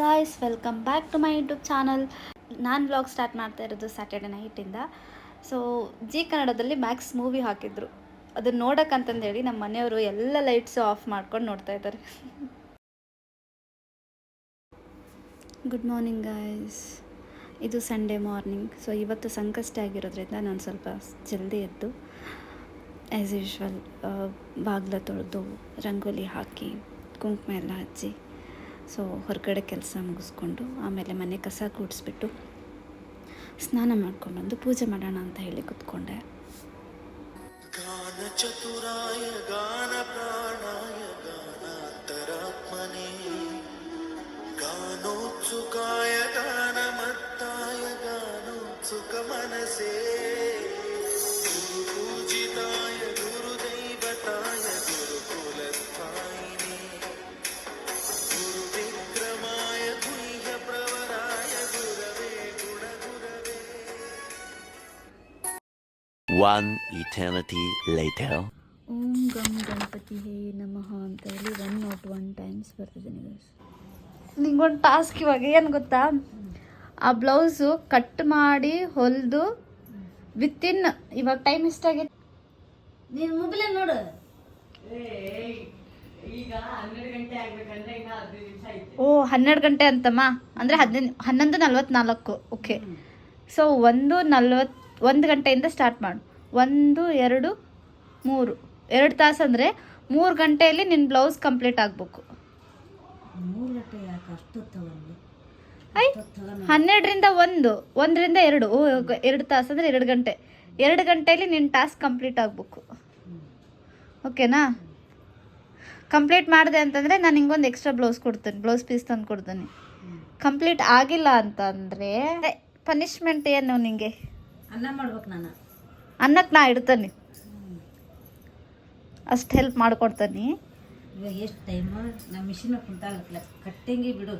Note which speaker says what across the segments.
Speaker 1: Guys welcome back to my YouTube channel ನಾನು blog start ಮಾಡ್ತಾ ಇರೋದು ಸ್ಯಾಟರ್ಡೆ ನೈಟಿಂದ ಸೊ ಜಿ ಕನ್ನಡದಲ್ಲಿ ಮ್ಯಾಕ್ಸ್ ಮೂವಿ ಹಾಕಿದ್ರು. ಅದನ್ನ ನೋಡೋಕ್ಕಂತಂದೇಳಿ ನಮ್ಮ ಮನೆಯವರು ಎಲ್ಲ ಲೈಟ್ಸು ಆಫ್ ಮಾಡ್ಕೊಂಡು ನೋಡ್ತಾ ಇದ್ದಾರೆ ಗುಡ್ ಮಾರ್ನಿಂಗ್ ಗಾಯ್ಸ್ ಇದು ಸಂಡೇ ಮಾರ್ನಿಂಗ್ ಸೊ ಇವತ್ತು ಸಂಕಷ್ಟ ಆಗಿರೋದ್ರಿಂದ ನಾನು ಸ್ವಲ್ಪ ಜಲ್ದಿ ಎದ್ದು ಆ್ಯಸ್ ಯೂಶ್ವಲ್ ಬಾಗ್ಲ ತೊಳೆದು, ರಂಗೋಲಿ ಹಾಕಿ, ಕುಂಕುಮ ಎಲ್ಲ ಹಚ್ಚಿ ಸೊ ಹೊರಗಡೆ ಕೆಲಸ ಮುಗಿಸ್ಕೊಂಡು ಆಮೇಲೆ ಮನೆ ಕಸ ಕೂಡಿಸ್ಬಿಟ್ಟು ಸ್ನಾನ ಮಾಡ್ಕೊಂಡು ಬಂದು ಪೂಜೆ ಮಾಡೋಣ ಅಂತ ಹೇಳಿ ಕೂತ್ಕೊಂಡೆ.
Speaker 2: ಗಾನ ಚತುರಾಯ ಗಾನ ಪ್ರಾಣಾಯ ಗಾನಾಂತರಾತ್ಮನೆ. ಗಾನೋತ್ಸುಕಾಯ ಗಾನ ಮತ್ತಾಯ ಗಾನೋತ್ಸುಕ ಮನಸೇ
Speaker 3: One eternity later.
Speaker 1: ಓಂ ಗಮ್ ಗಣಪತಿ ಹೇ ನಮಃ ಅಂತ ಹೇಳಿ ಒನ್ ನಾಟ್ ಒನ್ ಟೈಮ್ಸ್ ಬರ್ತಿದ್ದೀನಿ ನಿಂಗೊಂದು ಟಾಸ್ಕ್ ಇವಾಗ, ಏನು ಗೊತ್ತಾ? ಆ ಬ್ಲೌಸು ಕಟ್ ಮಾಡಿ, ಹೊಲಿದು ವಿತಿನ್ ಇವಾಗ ಟೈಮ್ ಎಷ್ಟಾಗೈತೆ?
Speaker 4: ನೀನು ಮೊಬೈಲ್ ನೋಡು.
Speaker 1: ಓ, ಹನ್ನೆರಡು ಗಂಟೆ ಅಂತಮ್ಮ? ಅಂದರೆ ಹದಿನೈದು, ಹನ್ನೊಂದು ನಲ್ವತ್ನಾಲ್ಕು. ಓಕೆ ಸೊ ಒಂದು ನಲ್ವತ್ತು, ಒಂದು ಗಂಟೆಯಿಂದ ಸ್ಟಾರ್ಟ್ ಮಾಡು. ಒಂದು ಎರಡು ಮೂರು. ಎರಡು ತಾಸು ಅಂದರೆ ಮೂರು ಗಂಟೆಯಲ್ಲಿ ನಿನ್ನ ಬ್ಲೌಸ್ ಕಂಪ್ಲೀಟ್ ಆಗಬೇಕು. ಐ ಹನ್ನೆರಡರಿಂದ ಒಂದು ಒಂದರಿಂದ ಎರಡು. ಎರಡು ತಾಸು ಅಂದರೆ ಎರಡು ಗಂಟೆ. ಎರಡು ಗಂಟೆಯಲ್ಲಿ ನಿನ್ನ ಟಾಸ್ಕ್ ಕಂಪ್ಲೀಟ್ ಆಗಬೇಕು. ಓಕೆನಾ? ಕಂಪ್ಲೀಟ್ ಮಾಡಿದೆ ಅಂತಂದರೆ ನಾನು ಹಿಂಗೊಂದು ಎಕ್ಸ್ಟ್ರಾ ಬ್ಲೌಸ್ ಕೊಡ್ತೀನಿ ಬ್ಲೌಸ್ ಪೀಸ್ ತಂದು ಕೊಡ್ತೀನಿ. ಕಂಪ್ಲೀಟ್ ಆಗಿಲ್ಲ ಅಂತಂದರೆ ಪನಿಷ್ಮೆಂಟ್ ಏನು ನಿಮಗೆ
Speaker 4: ಅನ್ನ ಮಾಡ್ಬೇಕು ನಾನು.
Speaker 1: ಅನ್ನಕ್ಕೆ ನಾ ಇಡ್ತೇನೆ. ಅಷ್ಟು ಹೆಲ್ಪ್ ಮಾಡ್ಕೊಡ್ತೀನಿ.
Speaker 4: ಇವಾಗ ಎಷ್ಟು ಟೈಮ್ ನಮ್ಮ ಮಿಷಿನ್ ಕುಂತಾಗಲ್ಲ ಕಟ್ಟಿಂಗಿ ಬಿಡು.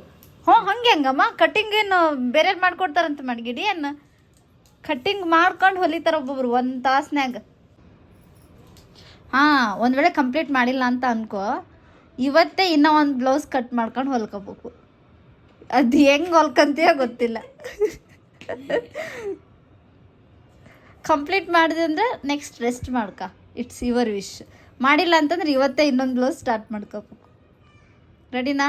Speaker 1: ಹ್ಞೂ ಹಂಗೆ ಹಂಗಮ್ಮ. ಕಟ್ಟಿಂಗ್ ಏನು ಬೇರೆ ಮಾಡ್ಕೊಡ್ತಾರಂತ ಮಾಡಿಗಿಡಿ ಏನು ಕಟ್ಟಿಂಗ್ ಮಾಡ್ಕೊಂಡು ಹೊಲಿತಾರೆ ಒಬ್ಬೊಬ್ರು ಒಂದು ತಾಸ್ನ್ಯಾಗ. ಹಾಂ ಒಂದು ವೇಳೆ ಕಂಪ್ಲೀಟ್ ಮಾಡಿಲ್ಲ ಅಂತ ಅನ್ಕೋ. ಇವತ್ತೇ ಇನ್ನೂ ಒಂದು ಬ್ಲೌಸ್ ಕಟ್ ಮಾಡ್ಕೊಂಡು ಹೊಲ್ಕೋಬೇಕು. ಅದು ಹೆಂಗೆ ಹೊಲ್ಕಂತೀಯ ಗೊತ್ತಿಲ್ಲ. ಕಂಪ್ಲೀಟ್ ಮಾಡಿದೆ ಅಂದರೆ ನೆಕ್ಸ್ಟ್ ರೆಸ್ಟ್ ಮಾಡ್ಕ. ಇಟ್ಸ್ ಯುವರ್ ವಿಶ್ ಮಾಡಿಲ್ಲ ಅಂತಂದ್ರೆ ಇವತ್ತೇ ಇನ್ನೊಂದು ಬ್ಲೌಸ್ ಸ್ಟಾರ್ಟ್ ಮಾಡ್ಕೋಬೇಕು. ರೆಡಿನಾ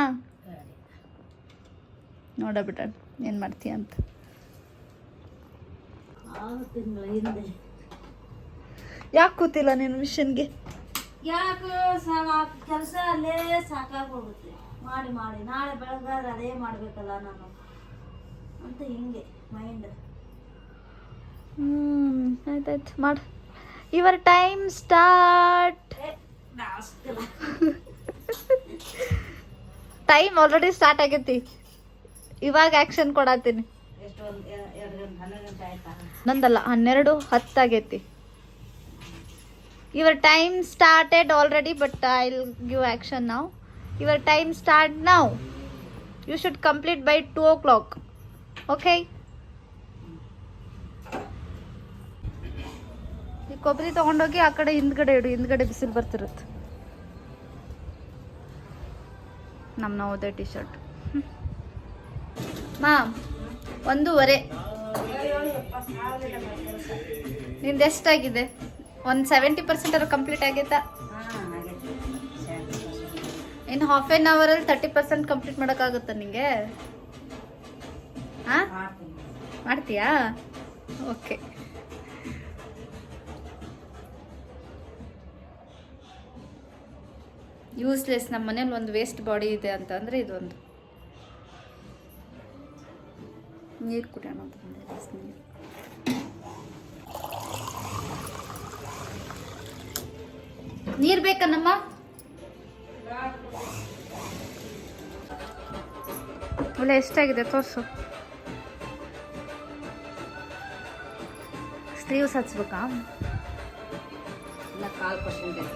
Speaker 1: ನೋಡ ಬಿಟ್ಟಣ ಏನು ಮಾಡ್ತೀಯ ಅಂತ. ಯಾಕೆ ಕೂತಿಲ್ಲ ನೀನು ಮಿಷನ್ಗೆ?
Speaker 4: ಯಾಕೆ ಕೆಲಸ ಅಲ್ಲೇ ಸಾಕಾಗೋಗುತ್ತೆ ಮಾಡಿ ಮಾಡಿ. ನಾಳೆ ಬೆಳಗಾದ್ರೆ ಅದೇ ಮಾಡಬೇಕಲ್ಲ ನಾನು. ಅಂತ ಹಿಂಗೆ ಮೈಂಡ್
Speaker 1: ಹ್ಞೂ ಆಯ್ತಾಯ್ತು, ಮಾಡು. ಇವರ್ time start. Time already start ಆಗೈತಿ. ಇವಾಗ ಆ್ಯಕ್ಷನ್ ಕೊಡತ್ತೀನಿ ನಂದಲ್ಲ, ಹನ್ನೆರಡು ಹತ್ತಾಗೈತಿ your time started already, but I will give action ನಾವು. ಯುವರ್ ಟೈಮ್ ಸ್ಟಾರ್ಟ್ ನಾವು. You should complete by two o'clock. Okay? ಕೊಬ್ಬರಿ ತೊಗೊಂಡೋಗಿ ಆ ಕಡೆ ಹಿಂದ್ಗಡೆ ಇಡು, ಹಿಂದ್ಗಡೆ ಬಿಸಿಲು ಬರ್ತಿರುತ್ತೆ. ನಮ್ಮ ನೋವುದೇ ಟಿ ಶರ್ಟ್ ಮಾಮ್, ಒಂದೂವರೆ. ನಿಂದು ಎಷ್ಟಾಗಿದೆ? ಒಂದು ಸೆವೆಂಟಿ ಪರ್ಸೆಂಟ್ ಅದ್ರ ಕಂಪ್ಲೀಟ್ ಆಗೈತೆ? ಇನ್ನು ಹಾಫ್ ಆನ್ ಅವರಲ್ಲಿ ತರ್ಟಿ ಪರ್ಸೆಂಟ್ ಕಂಪ್ಲೀಟ್ ಮಾಡೋಕ್ಕಾಗುತ್ತಾ ನಿಮಗೆ ಹಾಂ? ಮಾಡ್ತೀಯಾ? ಓಕೆ. ಯೂಸ್ಲೆಸ್ ನಮ್ಮ ಮನೇಲಿ ಒಂದು ವೇಸ್ಟ್ ಬಾಡಿ ಇದೆ ಅಂತ ಅಂದರೆ ಇದೊಂದು. ನೀರು ಕುಡಿಯೋಣ ನೀರು. ನೀರು ಬೇಕನ್ನಮ್ಮ ಒಳ್ಳೆ ಎಷ್ಟಾಗಿದೆ ತೋರಿಸು. ಸ್ಲೀವ್ಸ್ ಹಚ್ಬೇಕಾ
Speaker 4: ಇಲ್ಲ, ಕಾಲು ಪರ್ಸೆಂಟೇಜ್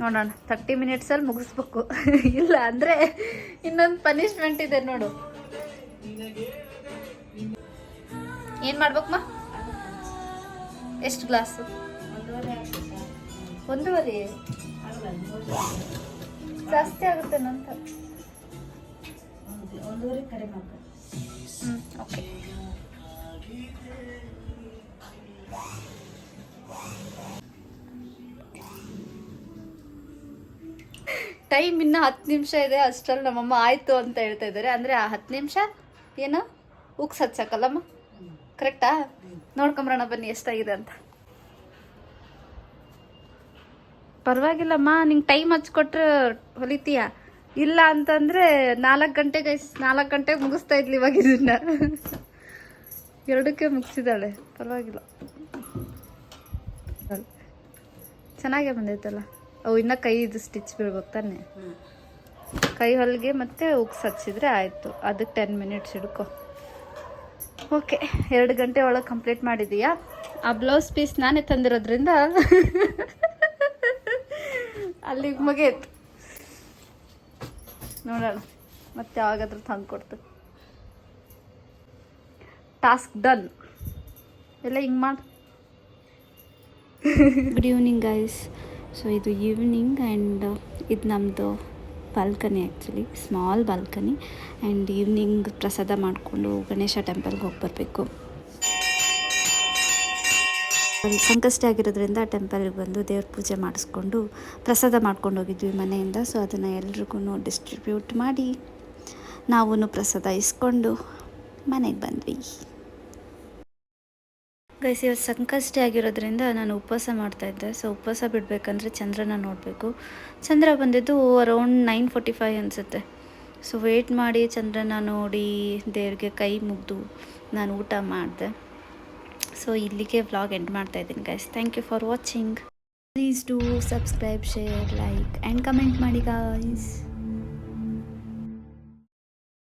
Speaker 1: ನೋಡೋಣ. ತರ್ಟಿ ಮಿನಿಟ್ಸಲ್ಲಿ ಮುಗಿಸ್ಬೇಕು. ಇಲ್ಲ ಅಂದರೆ ಇನ್ನೊಂದು ಪನಿಷ್ಮೆಂಟ್ ಇದೆ ನೋಡು. ಏನು ಮಾಡ್ಬೇಕಮ್ಮ ಎಷ್ಟು ಗ್ಲಾಸು
Speaker 4: ಒಂದೂವರೆ?
Speaker 1: ಜಾಸ್ತಿ ಆಗುತ್ತೆ
Speaker 4: ನಂತರ
Speaker 1: ಹ್ಞೂ ಓಕೆ ಟೈಮ್ ಇನ್ನೂ ಹತ್ತು ನಿಮಿಷ ಇದೆ, ಅಷ್ಟರಲ್ಲಿ ನಮ್ಮಮ್ಮ ಆಯಿತು ಅಂತ ಹೇಳ್ತಾ ಇದ್ದಾರೆ. ಅಂದರೆ ಆ ಹತ್ತು ನಿಮಿಷ ಏನು? ಉಕ್ಸ್ ಹಚ್ಚಕ್ಕಲ್ಲಮ್ಮ ಕರೆಕ್ಟಾ ನೋಡ್ಕೊಂಬರೋಣ ಬನ್ನಿ, ಎಷ್ಟಾಗಿದೆ ಅಂತ. ಪರವಾಗಿಲ್ಲಮ್ಮ, ನಿಂಗೆ ಟೈಮ್ ಹಚ್ಕೊಟ್ರೆ ಹೊಲಿತೀಯ? ಇಲ್ಲ ಅಂತಂದರೆ ನಾಲ್ಕು ಗಂಟೆಗೆ ನಾಲ್ಕು ಗಂಟೆಗೆ ಮುಗಿಸ್ತಾ ಇದ್ಲಿ ಇವಾಗ ಇದನ್ನ. ಎರಡಕ್ಕೆ ಮುಗಿಸಿದಾಳೆ ಪರವಾಗಿಲ್ಲ. ಚೆನ್ನಾಗೇ ಬಂದೈತಲ್ಲ? ಅವು ಇನ್ನ ಕೈ ಇದು ಸ್ಟಿಚ್ ಬೀಳ್ಬೇಕು ತಾನೆ. ಕೈ ಹೊಲಿಗೆ ಮತ್ತು ಉಕ್ಸ್ ಹಚ್ಚಿದ್ರೆ ಆಯಿತು. ಅದಕ್ಕೆ ಟೆನ್ ಮಿನಿಟ್ಸ್ ಹಿಡ್ಕೊ. ಓಕೆ ಎರಡು ಗಂಟೆ ಒಳಗೆ ಕಂಪ್ಲೀಟ್ ಮಾಡಿದೀಯಾ? ಆ ಬ್ಲೌಸ್ ಪೀಸ್ ನಾನೇ ತಂದಿರೋದ್ರಿಂದ ಅಲ್ಲಿಗೆ ಮುಗಿಯಿತು ನೋಡೋಣ, ಮತ್ತೆ ಯಾವಾಗಾದ್ರೂ ತಂದು ಕೊಡ್ತು ಟಾಸ್ಕ್ ಡನ್ ಎಲ್ಲ ಹಿಂಗೆ ಮಾಡಿ. ಗುಡ್ ಈವ್ನಿಂಗ್ ಗೈಸ್ ಸೊ ಇದು ಈವ್ನಿಂಗ್ ಆ್ಯಂಡ್ ಇದು ನಮ್ಮದು balcony actually small balcony and evening ಪ್ರಸಾದ ಮಾಡಿಕೊಂಡು ಗಣೇಶ ಟೆಂಪಲ್ಗೆ ಹೋಗಿ ಬರಬೇಕು. ಸಂಕಷ್ಟ ಆಗಿರೋದ್ರಿಂದ ಟೆಂಪಲ್ಗೆ ಬಂದು ದೇವ್ರ ಪೂಜೆ ಮಾಡಿಸ್ಕೊಂಡು ಪ್ರಸಾದ ಮಾಡ್ಕೊಂಡು ಹೋಗಿದ್ವಿ ಮನೆಯಿಂದ. ಸೊ ಅದನ್ನು ಎಲ್ರಿಗೂ ಡಿಸ್ಟ್ರಿಬ್ಯೂಟ್ ಮಾಡಿ ನಾವೂ ಪ್ರಸಾದ ಇಸ್ಕೊಂಡು ಮನೆಗೆ ಬಂದ್ವಿ. ಗೈಸ್ ಇವತ್ತು ಸಂಕಷ್ಟ ಆಗಿರೋದ್ರಿಂದ ನಾನು ಉಪವಾಸ ಮಾಡ್ತಾಯಿದ್ದೆ ಸೊ ಉಪವಾಸ ಬಿಡಬೇಕಂದ್ರೆ ಚಂದ್ರನ ನೋಡಬೇಕು. ಚಂದ್ರ ಬಂದಿದ್ದು ಅರೌಂಡ್ ನೈನ್ ಫೋರ್ಟಿ ಫೈವ್ ಅನಿಸುತ್ತೆ. ಸೊ ವೆಯ್ಟ್ ಮಾಡಿ ಚಂದ್ರನ ನೋಡಿ ದೇವ್ರಿಗೆ ಕೈ ಮುಗಿದು ನಾನು ಊಟ ಮಾಡಿದೆ. ಸೊ ಇಲ್ಲಿಗೆ ವ್ಲಾಗ್ ಎಂಡ್ ಮಾಡ್ತಾ ಇದ್ದೀನಿ guys thank you for watching please do subscribe share like and comment ಮಾಡಿ ಗಾಯ್ಸ್